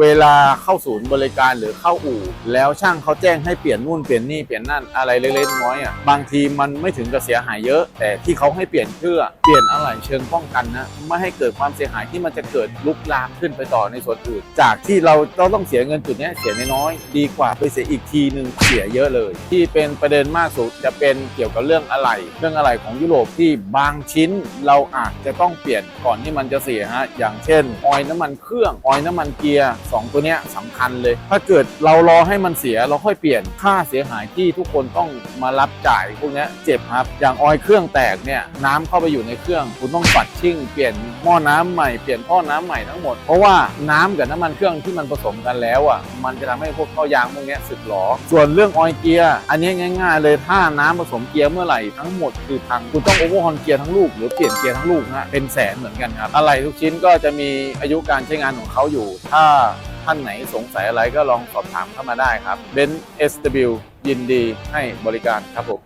เวลาเข้าศูนย์บริการหรือเข้าอู่ แล้วช่างเขาแจ้งให้เปลี่ยนนู่นเปลี่ยนนี่เปลี่ยนนั่นอะไรเล็กๆน้อยๆอะบางทีมันไม่ถึงกับเสียหายเยอะ แต่ที่เขาให้เปลี่ยนเพื่อเปลี่ยนอะไรเชิงป้องกันนะไม่ให้เกิดความเสียหายที่มันจะเกิดลุกลามขึ้นไปต่อในส่วนอื่น จากที่เราเราต้องเสียเงินจุดนี้เสียน้อยดีกว่าไปเสียอีกทีหนึ่งเสียเยอะเลย ที่เป็นประเด็นมากสุดจะเป็นเกี่ยวกับเรื่องอะไหล่เรื่องอะไหล่ของยุโรปที่บางชิ้นเราอาจจะต้องเปลี่ยนก่อนที่มันจะเสียฮะอย่างเช่นออยล์น้ำมันเครื่องออยล์น้ำมันเกียร์สองตัวเนี้ยสำคัญเลย ถ้าเกิดเรารอให้มันเสียเราค่อยเปลี่ยนค่าเสียหายที่ทุกคนต้องมารับจ่ายพวกนี้เจ็บครับ อย่างออยเครื่องแตกเนี่ยน้ำเข้าไปอยู่ในเครื่อง คุณต้องปัดชิ่ง เปลี่ยนหม้อน้ำใหม่เปลี่ยนท่อน้ำใหม่ทั้งหมด เพราะว่าน้ำกับน้ำมันเครื่องที่มันผสมกันแล้วอะมันจะทำให้พวกท่อยางพวกนี้สึกหรอส่วนเรื่องออยเกียร์อันนี้ง่าย ๆ เลยถ้าน้ำผสมเกียร์เมื่อไหร่ทั้งหมดคือพังคุณต้องโอเวอร์ฮอนเกียร์ทั้งลูกหรือเปลี่ยนเกียร์ทั้งลูกนะฮะเป็นแสนเหมือนกันครับอะไรทุกชิ้นก็จะมีอายุการใช้งานของเขาอยู่ ถ้า ท่านไหนสงสัยอะไรก็ลองสอบถามเข้ามาได้ครับเบน SW ยินดีให้บริการครับผม